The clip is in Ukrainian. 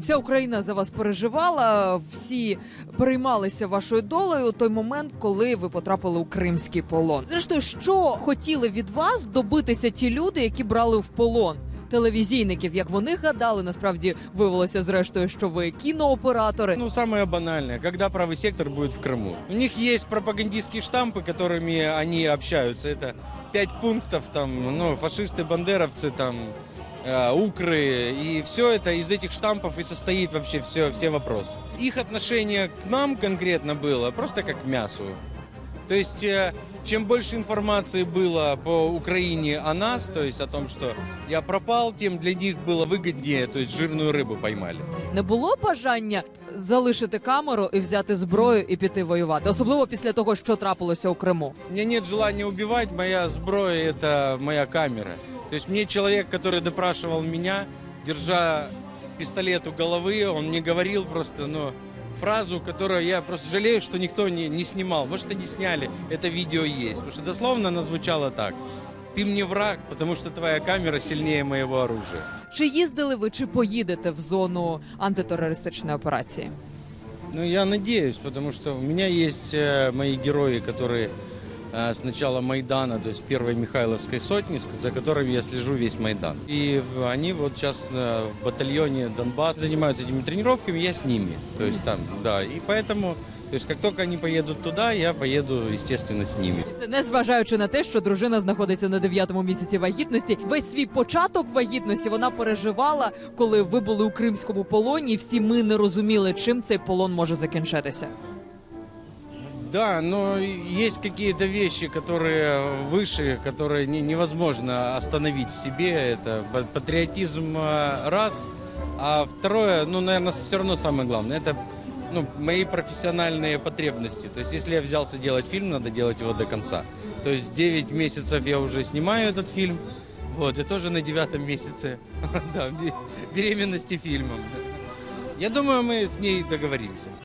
Вся Україна за вас переживала, всі переймалися вашою долею у той момент, коли ви потрапили у кримський полон. Зрештою, що хотіли від вас добитися ті люди, які брали в полон? Телевізійників, як вони гадали, насправді виявилося зрештою, що ви кінооператори. Ну, самое банальное, когда правый сектор будет в Крыму. У них есть пропагандистские штампы, которыми они общаются. Это пять пунктов, там, ну, фашисты, бандеровцы, там, э, укры. И все это из этих штампов и состоит вообще все, все вопросы. Их отношение к нам конкретно было просто как к мясу. То есть, э, чем больше информации было по Украине о нас, то есть о том, что я пропал, тем для них было выгоднее, то есть жирную рыбу поймали. Не було бажання залишити камеру і взяти зброю і піти воювати, особливо після того, що трапилося у Криму. У меня нет желания убивать, моя сброя – это моя камера. То есть мне человек, который допрашивал меня, держа пистолет у головы, он мне говорил просто, ну, фразу, которую я просто жалею, что никто не, не снимал. Может, они сняли, это видео есть. Потому что дословно она звучала так. Ты мне враг, потому что твоя камера сильнее моего оружия. Чи їздили ви, чи поїдете в зону антитерористичної операції? Ну, я надеюсь, потому что у меня есть э, мои герои, которые э, с начала Майдана, то есть первой Михайловской сотни, с- за которыми я слежу весь Майдан. И они вот сейчас э, в батальоне Донбасс занимаются этими тренировками, я с ними. То есть там, да, и поэтому, то есть как только они поедут туда, я поеду, естественно, с ними. Це не зважаючи на те, що дружина знаходиться на дев'ятому місяці вагітності. Весь свій початок вагітності вона переживала, коли ви були у кримському полоні. і Всі ми не розуміли, чим цей полон може закінчитися. Да, но есть какие-то вещи, которые выше, которые не- невозможно остановить в себе. Это па- патриотизм э, раз, а второе, ну, наверное, все равно самое главное, это ну, мои профессиональные потребности. То есть, если я взялся делать фильм, надо делать его до конца. То есть 9 месяцев я уже снимаю этот фильм. Вот, и тоже на девятом месяце да, беременности фильмом. Я думаю, мы с ней договоримся.